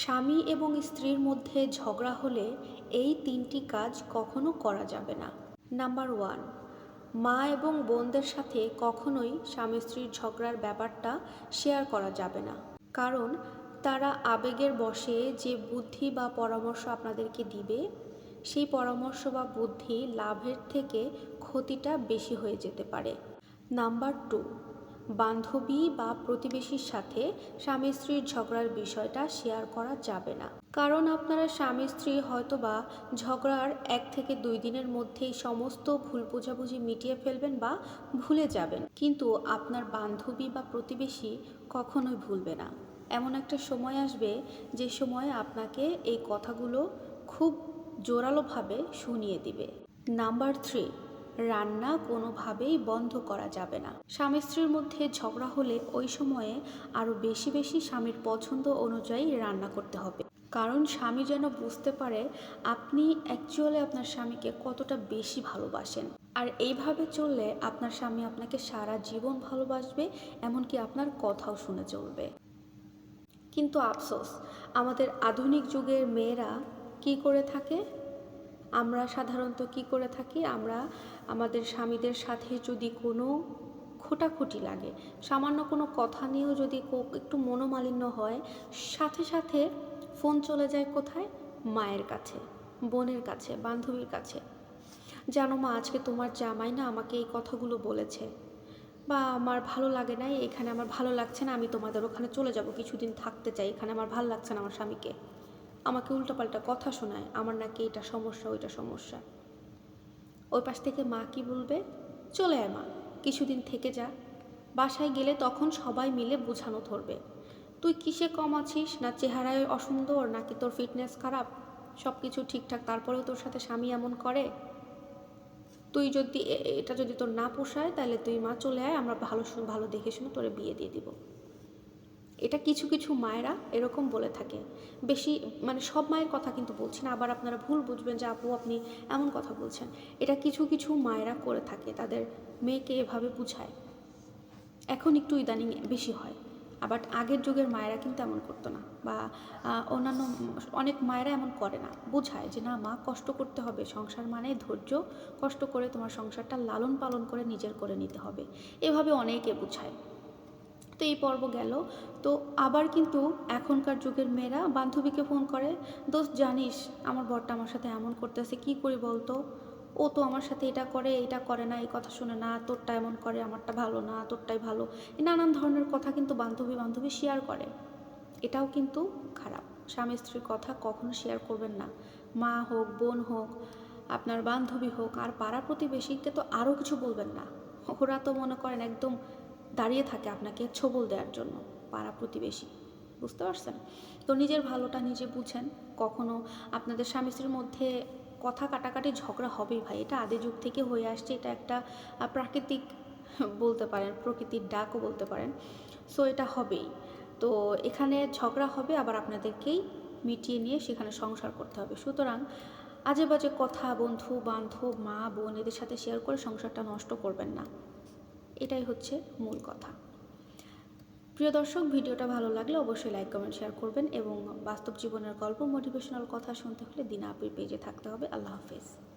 স্বামী এবং স্ত্রীর মধ্যে ঝগড়া হলে এই তিনটি কাজ কখনো করা যাবে না। নাম্বার ওয়ান, মা এবং বোনদের সাথে কখনোই স্বামী স্ত্রীর ঝগড়ার ব্যাপারটা শেয়ার করা যাবে না। কারণ তারা আবেগের বশে যে বুদ্ধি বা পরামর্শ আপনাদেরকে দিবে, সেই পরামর্শ বা বুদ্ধি লাভের থেকে ক্ষতিটা বেশি হয়ে যেতে পারে। নাম্বার টু বান্ধবী বা প্রতিবেশীর সাথে স্বামী স্ত্রীর ঝগড়ার বিষয়টা শেয়ার করা যাবে না। কারণ আপনারা স্বামী স্ত্রী হয়তোবা ঝগড়ার এক থেকে দুই দিনের মধ্যেই সমস্ত ভুল বোঝাবুঝি মিটিয়ে ফেলবেন বা ভুলে যাবেন। কিন্তু আপনার বান্ধবী বা প্রতিবেশী কখনোই ভুলবে না। এমন একটা সময় আসবে যে সময় আপনাকে এই কথাগুলো খুব জোরালোভাবে শুনিয়ে দিবে। নাম্বার থ্রি রান্না কোনোভাবেই বন্ধ করা যাবে না। স্বামী স্ত্রীর মধ্যে ঝগড়া হলে ওই সময়ে আরও বেশি বেশি স্বামীর পছন্দ অনুযায়ী রান্না করতে হবে। কারণ স্বামী যেন বুঝতে পারে আপনি অ্যাকচুয়ালি আপনার স্বামীকে কতটা বেশি ভালোবাসেন। আর এইভাবে চললে আপনার স্বামী আপনাকে সারা জীবন ভালোবাসবে, এমনকি আপনার কথাও শুনে চলবে। কিন্তু আফসোস, আমাদের আধুনিক যুগের মেয়েরা কি করে থাকে? আমরা সাধারণত কি করে থাকি? আমরা আমাদের স্বামীদের সাথে যদি কোনো খোটাখুটি লাগে, সামান্য কোনো কথা নিয়েও যদি একটু মনোমালিন্য হয়, সাথে সাথে ফোন চলে যায় কোথায়? মায়ের কাছে, বোনের কাছে, বান্ধবীর কাছে। জানো মা, আজকে তোমার জামাই না আমাকে এই কথাগুলো বলেছে। বা আমার ভালো লাগে না, এখানে আমার ভালো লাগছে না, আমি তোমাদের ওখানে চলে যাব, কিছুদিন থাকতে চাই, এখানে আমার ভালো লাগছে না আমার স্বামীকে। আমাকে উল্টোপাল্টা কথা শোনায়, আমার নাকি এটা সমস্যা, ওইটা সমস্যা। ওই পাশ থেকে মা কি বলবে? চলে আয় মা, কিছুদিন থেকে যা। বাসায় গেলে তখন সবাই মিলে বোঝানো ধরবে। তুই কিসে কম আছিস? না চেহারায় অসুন্দর, নাকি তোর ফিটনেস খারাপ? সব কিছু ঠিকঠাক, তারপরেও তোর সাথে স্বামী এমন করে? তুই যদি এটা যদি তোর না পোষায়, তাহলে তুই মা চলে আয়, আমরা ভালো ভালো দেখে শুনে তোরে বিয়ে দিয়ে দিব। এটা কিছু কিছু মায়েরা এরকম বলে থাকে। বেশি মানে সব মায়ের কথা কিন্তু বলছি না, আবার আপনারা ভুল বুঝবেন যে আপু আপনি এমন কথা বলছেন। এটা কিছু কিছু মায়েরা করে থাকে, তাদের মেয়েকে এভাবে বুঝায়। এখন একটু ইদানিং বেশি হয়, আবার আগের যুগের মায়েরা কিন্তু এমন করতো না, বা অন্যান্য অনেক মায়েরা এমন করে না, বোঝায় যে না মা কষ্ট করতে হবে, সংসার মানে ধৈর্য, কষ্ট করে তোমার সংসারটা লালন পালন করে নিজের করে নিতে হবে। এভাবে অনেকে বুঝায়। তো এই পর্ব গেল। তো আবার কিন্তু এখনকার যুগের মেয়েরা বান্ধবীকে ফোন করে, দোস্ত, জানিস আমার বরটা আমার সাথে এমন করতেছে, কি করি বলতো? ও তো আমার সাথে এটা করে এটা করে না, এই কথা শুনে না, তোরটা এমন করে, আমারটা ভালো না, তোরটাই ভালো। এই নানান ধরনের কথা কিন্তু বান্ধবী বান্ধবী শেয়ার করে। এটাও কিন্তু খারাপ। স্বামী স্ত্রীর কথা কখনো শেয়ার করবেন না। মা হোক, বোন হোক, আপনার বান্ধবী হোক, আর পাড়া প্রতিবেশীকে তো আরও কিছু বলবেন না। ওরা তো মনে করেন একদম দাঁড়িয়ে থাকে আপনাকে ছবল দেওয়ার জন্য পাড়া প্রতিবেশী। বুঝতে পারছেন? তো নিজের ভালোটা নিজে বুঝেন। কখনো আপনাদের স্বামী স্ত্রীর মধ্যে কথা কাটাকাটি ঝগড়া হবেই ভাই। এটা আদি যুগ থেকে হয়ে আসছে। এটা একটা প্রাকৃতিক বলতে পারেন, প্রকৃতির ডাকও বলতে পারেন। সো এটা হবেই। তো এখানে ঝগড়া হবে, আবার আপনাদেরকেই মিটিয়ে নিয়ে সেখানে সংসার করতে হবে। সুতরাং আজে বাজে কথা বন্ধু বান্ধব মা বোন এদের সাথে শেয়ার করে সংসারটা নষ্ট করবেন না। এটাই হচ্ছে মূল কথা। প্রিয় দর্শক, ভিডিওটা ভালো লাগলে অবশ্যই লাইক, কমেন্ট, শেয়ার করবেন এবং বাস্তব জীবনের গল্প মোটিভেশনাল কথা শুনতে হলে দিনা আপির পেজে থাকতে হবে। আল্লাহ হাফেজ।